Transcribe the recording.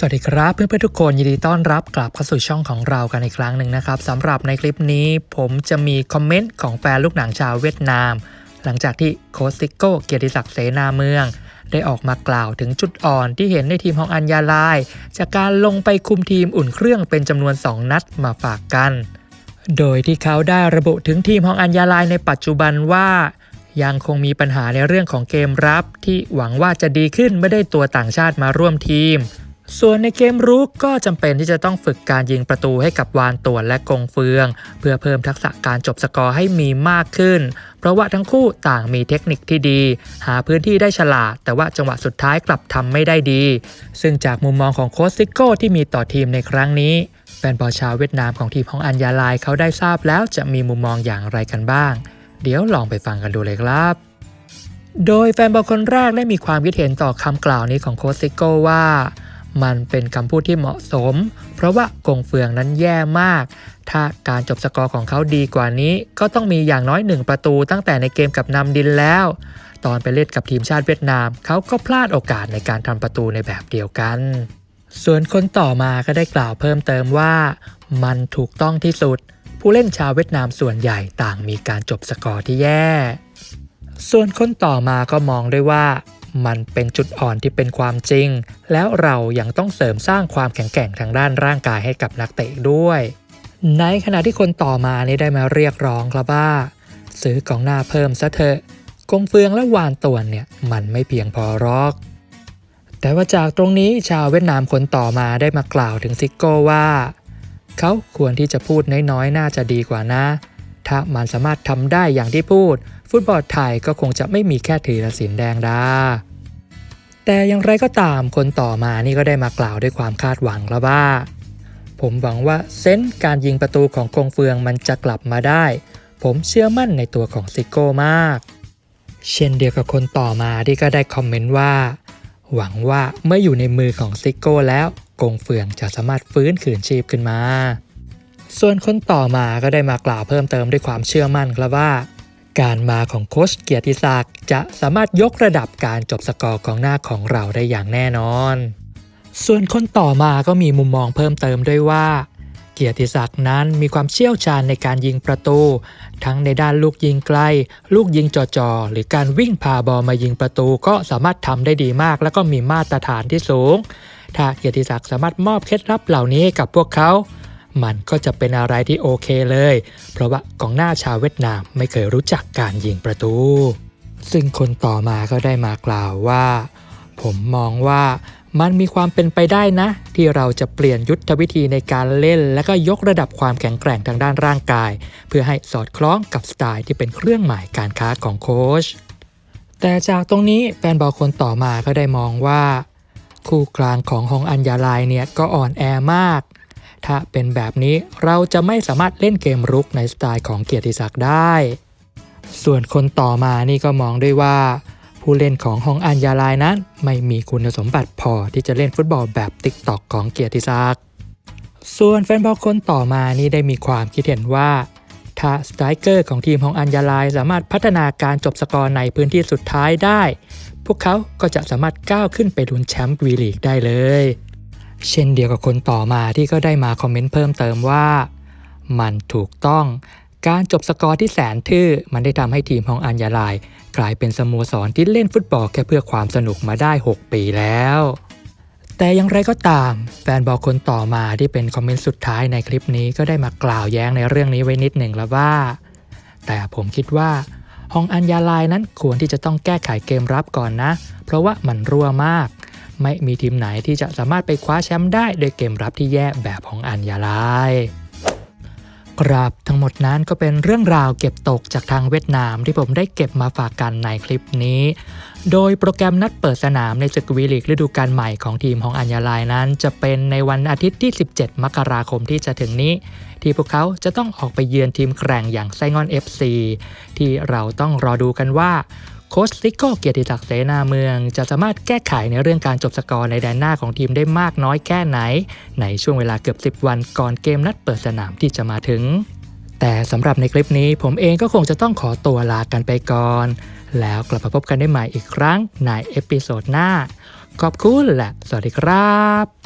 สวัสดีครับเพื่อนๆทุกคนยินดีต้อนรับกลับเข้าสู่ช่องของเรากันอีกครั้งหนึ่งนะครับสำหรับในคลิปนี้ผมจะมีคอมเมนต์ของแฟนลูกหนังชาวเวียดนาม หลังจากที่โค้ชซิโก้เกียรติศักดิ์เสนาเมือง ได้ออกมากล่าวถึงจุดอ่อนที่เห็นในทีมของอัญญาลาย จากการลงไปคุมทีมอุ่นเครื่องเป็นจำนวน 2 นัดมาฝากกัน โดยที่เขาได้ระบุถึงทีมของอัญญาลายในปัจจุบันว่ายังคงมีปัญหาในเรื่องของเกมรับ ที่หวังว่าจะดีขึ้นไม่ได้ตัวต่างชาติมาร่วมทีม ส่วนในเกมรุกก็จำเป็นที่จะต้องฝึกการยิงประตูให้กับวานตวนและกงเฟือง เพื่อเพิ่มทักษะการจบสกอร์ให้มีมากขึ้น เพราะว่าทั้งคู่ต่างมีเทคนิคที่ดี หาพื้นที่ได้ฉลาด แต่ว่าจังหวะสุดท้ายกลับทำไม่ได้ดี ซึ่งจากมุมมองของโค้ชซิโก้ที่มีต่อทีมในครั้งนี้แฟนบอลชาวเวียดนามของทีมของอัญญาลายเขาได้ทราบแล้วจะมีมุมมองอย่างไรกันบ้าง เดี๋ยวลองไปฟังกันดูเลยครับโดยแฟนบอลคนแรกได้มีความคิดเห็นต่อคำกล่าวนี้ของโค้ชซิโก้ว่า มันเป็นคำพูดที่เหมาะสม เพราะว่ากงเฟืองนั้นแย่มาก ถ้าการจบสกอร์ของเขาดีกว่านี้ ก็ต้องมีอย่างน้อยหนึ่งประตูตั้งแต่ในเกมกับนำดินแล้ว ตอนไปเล่นกับทีมชาติเวียดนาม เขาก็พลาดโอกาสในการทำประตูในแบบเดียวกัน ส่วนคนต่อมาก็ได้กล่าวเพิ่มเติมว่า มันถูกต้องที่สุด ผู้เล่นชาวเวียดนามส่วนใหญ่ต่างมีการจบสกอร์ที่แย่ ส่วนคนต่อมาก็มองด้วยว่า มันเป็นจุดอ่อนที่เป็นความจริง แล้วเรายังต้องเสริมสร้างความแข็งแกร่งทางด้านร่างกายให้กับนักเตะด้วย ในขณะที่คนต่อมานี่ได้มาเรียกร้องครับว่าซื้อกองหน้าเพิ่มซะเถอะกงเฟืองและวานตวนเนี่ยมันไม่เพียงพอรอกแต่ว่าจากตรงนี้ชาวเวียดนามคนต่อมาได้มากล่าวถึงซิกโก้ว่า เขาควรที่จะพูดน้อยๆ น่าจะดีกว่านะ ถ้ามันสามารถทำได้อย่างที่พูด ฟุตบอลไทยก็คงจะไม่มีแค่ถือสินแดงดาแต่อย่างไรก็ตามคนต่อมานี่ก็ได้มากล่าวด้วยความคาดหวังแล้วว่า ผมหวังว่าเซนส์การยิงประตูของกงเฟืองมันจะกลับมาได้ ผมเชื่อมั่นในตัวของซิโก้มาก เช่นเดียวกับคนต่อมาที่ก็ได้คอมเมนต์ว่า หวังว่าเมื่ออยู่ในมือของซิโก้แล้วกงเฟืองจะสามารถฟื้นคืนชีพขึ้นมา ส่วนคนต่อมาก็ได้มากล่าวเพิ่มเติมด้วยความเชื่อมั่นครับว่า การมาของโค้ชเกียรติศักดิ์จะสามารถยกระดับการจบสกอร์ของหน้าของเราได้อย่างแน่นอน ส่วนคนต่อมาก็มีมุมมองเพิ่มเติมด้วยว่า เกียรติศักดิ์นั้นมีความเชี่ยวชาญในการยิงประตู ทั้งในด้านลูกยิงไกล ลูกยิงจ่อๆหรือการวิ่งพาบอลมายิงประตูก็สามารถทำได้ดีมาก แล้วก็มีมาตรฐานที่สูง ถ้าเกียรติศักดิ์สามารถมอบเคล็ดลับเหล่านี้ให้กับพวกเขา มันก็จะเป็นอะไรที่โอเคเลย เพราะว่ากองหน้าชาวเวียดนามไม่เคยรู้จักการยิงประตู ซึ่งคนต่อมาก็ได้มากล่าวว่า ผมมองว่ามันมีความเป็นไปได้นะ ที่เราจะเปลี่ยนยุทธวิธีในการเล่น และก็ยกระดับความแข็งแกร่งทางด้านร่างกาย เพื่อให้สอดคล้องกับสไตล์ที่เป็นเครื่องหมายการค้าของโค้ชแต่จากตรงนี้แฟนบอลคนต่อมาก็ได้มองว่า คู่กลางของฮองอัญญาลายเนี่ยก็อ่อนแอมาก ถ้าเป็นแบบนี้เราจะไม่สามารถเล่นเกมรุกในสไตล์ของเกียรติศักดิ์ได้ ส่วนคนต่อมานี่ก็มองด้วยว่า ผู้เล่นของฮองอัญญาลายนั้น ไม่มีคุณสมบัติพอที่จะเล่นฟุตบอลแบบติ๊กตอกของเกียรติศักดิ์ส่วนแฟนบอลคนต่อมานี่ได้มีความคิดเห็นว่าถ้าสไตรเกอร์ของทีมของอัญญาลายสามารถพัฒนาการจบสกอร์ในพื้นที่สุดท้ายได้ พวกเขาก็จะสามารถก้าวขึ้นไปลุ้นแชมป์วีลีกได้เลย เช่นเดียวกับคนต่อมาที่ก็ได้มาคอมเมนต์เพิ่มเติมว่า มันถูกต้อง การจบสกอร์ที่แสนทื่อ มันได้ทำให้ทีมของอัญญาลาย กลายเป็นสโมสรที่เล่นฟุตบอลแค่เพื่อความสนุกมาได้ 6 ปีแล้วแต่อย่างไรก็ตาม แฟนบอลคนต่อมาที่เป็นคอมเมนต์สุดท้ายในคลิปนี้ก็ได้มากล่าวแย้งในเรื่องนี้ไว้นิดหนึ่งแล้วว่า แต่ผมคิดว่าฮองอัญญาลายนั้นควรที่จะต้องแก้ไขเกมรับก่อนนะ เพราะว่ามันรั่วมาก ไม่มีทีมไหนที่จะสามารถไปคว้าแชมป์ได้โดยเกมรับที่แย่แบบของอัญญาลายครับทั้งหมดนั้นก็เป็นเรื่องราวเก็บตกจากทางเวียดนามที่ผมได้เก็บมาฝากกันในคลิปนี้ โดยโปรแกรมนัดเปิดสนามในศึกวีลีกฤดูกาลใหม่ของทีมของอัญญาลายนั้น จะเป็นในวันอาทิตย์ที่ 17 มกราคมที่จะถึงนี้ ที่พวกเขาจะต้องออกไปเยือนทีมแกร่งอย่างไซงอน FC ที่เราต้องรอดูกันว่า โค้ชซิโก้เกียรติศักดิ์เสนาเมือง จะสามารถแก้ไขในเรื่องการจบสกอร์ในแดนหน้าของทีมได้มากน้อยแค่ไหน ในช่วงเวลาเกือบ 10 วันก่อนเกมนัดเปิดสนามที่จะมาถึง แต่สำหรับในคลิปนี้ผมเองก็คงจะต้องขอตัวลากันไปก่อน แล้วกลับมาพบกันได้ใหม่อีกครั้งในเอพิโซดหน้า ขอบคุณและสวัสดีครับ